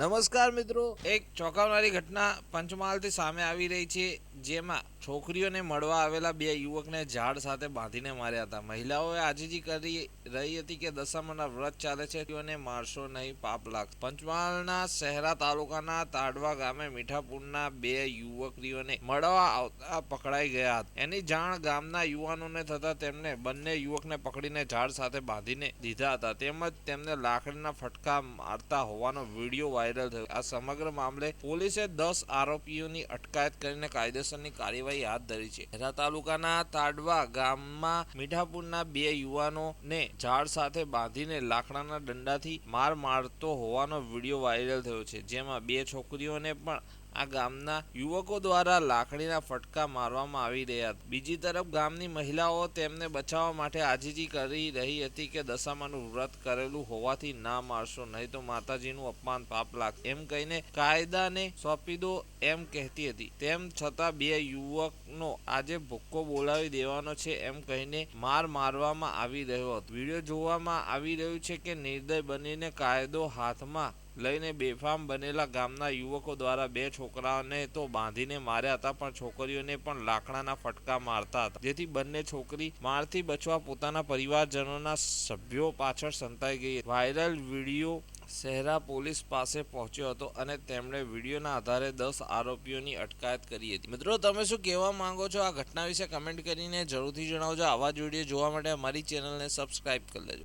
નમસ્કાર મિત્રો. એક ચોંકાવનારી ઘટના પંચમહાલથી સામે આવી રહી છે, જેમાં છોકરીઓને મળવા આવેલા બે યુવકને ઝાડ સાથે બાંધીને માર્યા હતા. મહિલાઓએ આજીજી કરી રહી હતી કે દશામાના વ્રત ચાલે છે તેઓને મારશો નહીં, પાપ લાગ પંચમહાલના શહેરા તાલુકાના તાડવા ગામે મીઠાપુરના બે યુવકરીઓને મળવા આવતા પકડાઈ ગયા હતા. એની જાણ ગામના યુવાનોને થતા તેમને બંને યુવકને પકડીને ઝાડ સાથે બાંધીને દીધા હતા. તેમજ તેમને લાકડીના ફટકા મારતા હોવાનો વીડિયો વાયરલ થયું. આ સમગ્ર મામલે પોલીસે દસ આરોપીઓની અટકાયત કરીને કાયદેસરની કાર્યવાહી હાથ ધરી છે. હેરા તાલુકાના તાડવા ગામમાં મીઠાપુરના બે યુવાનોને ઝાડ સાથે બાંધીને લાકડાના દંડાથી માર મારતો હોવાનો વીડિયો વાયરલ થયો છે, જેમાં બે છોકરીઓને પણ આ ગામના યુવકો દ્વારા લાકડીના ફટકા મારવામાં આવી રહ્યા. હતા બીજી તરફ ગામની મહિલાઓ તેમને બચાવવા માટે આજીજી કરી રહી હતી કે દશામાનું વ્રત કરેલું હોવાથી ના મારશો, નહીં તો માતાજીનું અપમાન પાપ લાગ એમ કહીને કાયદાને સોંપી દો એમ કહેતી હતી. તેમ છતાં બે યુવકનો આજે ભૂક્કો બોલાવી દેવાનો છે એમ કહીને માર મારવામાં આવી રહ્યો હતો. વીડિયો જોવામાં આવી રહ્યું છે કે નિર્દય બનીને કાયદો હાથમાં લઈને બેફામ બનેલા ગામના યુવકો દ્વારા બે છોકરાઓને તો બાંધીને માર્યા હતા, પણ છોકરીઓને પણ લાકડાના ફટકા મારતા હતા. જેથી બંને છોકરી મારથી બચવા પોતાના પરિવારજનોના સભ્યો પાછળ સંતાઈ ગઈ વાયરલ વીડિયો શહેરા પોલીસ પાસે પહોંચ્યો હતો અને તેમણે વિડીયોના આધારે દસ આરોપીઓની અટકાયત કરી હતી. મિત્રો, તમે શું કહેવા માંગો છો આ ઘટના વિશે કમેન્ટ કરીને જરૂરથી જણાવજો. આવા જ વીડિયો જોવા માટે અમારી ચેનલને સબસ્ક્રાઇબ કરી લેજો.